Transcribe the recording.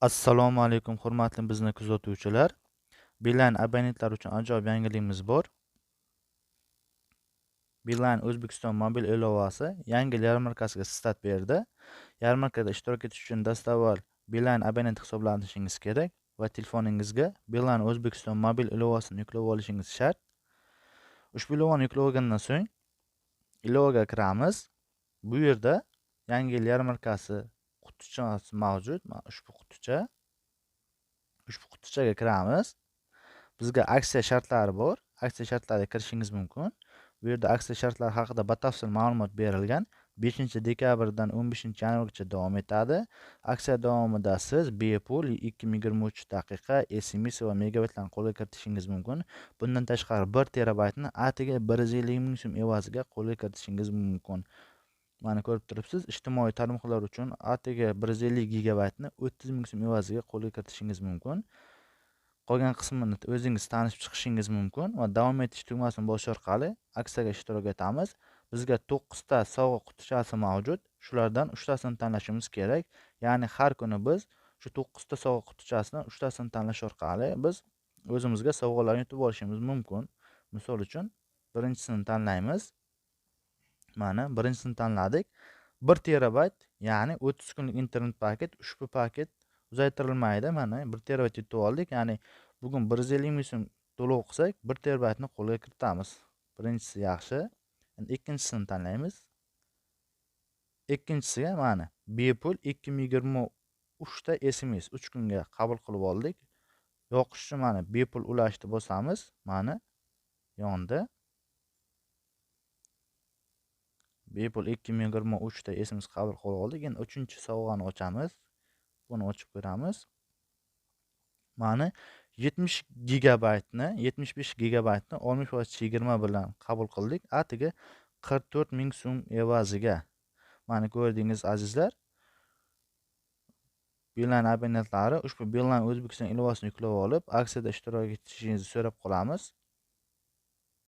Assalomu alaykum hurmatli bizni kuzatuvchilar. Beeline abonentlar uchun ajoyib yangiligimiz bor. Beeline O'zbekiston mobil ilovasi yangi yil yarmarkasiga start berdi. Yarmarkada ishtirok etish uchun dastavval Beeline abonent hisoblanishingiz kerak va telefoningizga Beeline O'zbekiston mobil ilovasini yuklab olishingiz shart. Ushbu ilovani yuklab olgandan so'ng ilovaga kiramiz. Bu yerda yangi yil yarmarkasi qutichasi mavjud. Mana ushbu quticha. Ushbu qutichaga kiramiz. Bizga aksiya shartlari bor. Aksiya shartlariga kirishingiz mumkin. Bu yerda aksiya shartlari haqida batafsil ma'lumot berilgan. 5-dekabrdan 15-yanvargacha davom etadi. Aksiya davomida siz bepul 2023 daqiqa SMS va megabaytlarni qo'lga kiritishingiz mumkin. Bundan tashqari 1 terabaytni atiga 150 ming so'm evaziga qo'lga kiritishingiz mumkin. Mana ko'rib turibsiz, ijtimoiy tarmoqlar uchun atigi 150 gigabaytni 30 ming so'm evaziga qo'lga kiritishingiz mumkin. Qolgan qismini o'zingiz tanishib chiqishingiz mumkin va davom etish tugmasini bosish orqali aksiyaga ishtirok etamiz. Bizga 9 ta sovg'a qutichasi mavjud. Shulardan 3 tasini tanlashimiz kerak. Ya'ni har kuni biz shu 9 ta sovg'a qutichasidan 3 tasini tanlash orqali biz o'zimizga sovg'alarni yutib olishimiz mumkin. Misol uchun, birinchisini tanlaymiz. Mana birinchisini tanladik. 1 terabayt, ya'ni 30 kunlik internet paket. Ushbu paket uzaytirilmaydi. Mana 1 terabayt yutib oldik. Ya'ni bugun 150 ming so'm to'lov qilsak, 1 terabaytni qo'lga kiritamiz. Birinchisi yaxshi. Endi ikkinchisini tanlaymiz. Ikkinchisiga mana bepul 2023 ta SMS 3 kunga qabul qilib oldik. Yoqish uchun mana bepul ulashni bosamiz. Mana yondi. Bepul 2023 uchta esimiz qabul qilib oldik. Endi 3-chi sovg'ani ochamiz. Buni ochib ko'ramiz. Mana 70 gigabaytni, 75 gigabaytni 60% chegirma bilan qabul qildik. Atiga 44 ming so'm evaziga. Mana ko'rdingiz azizlar. Beeline abonentlari ushbu Beeline O'zbekiston ilovasini yuklab olib, aksiyada ishtirok etishingizni so'rab qolamiz.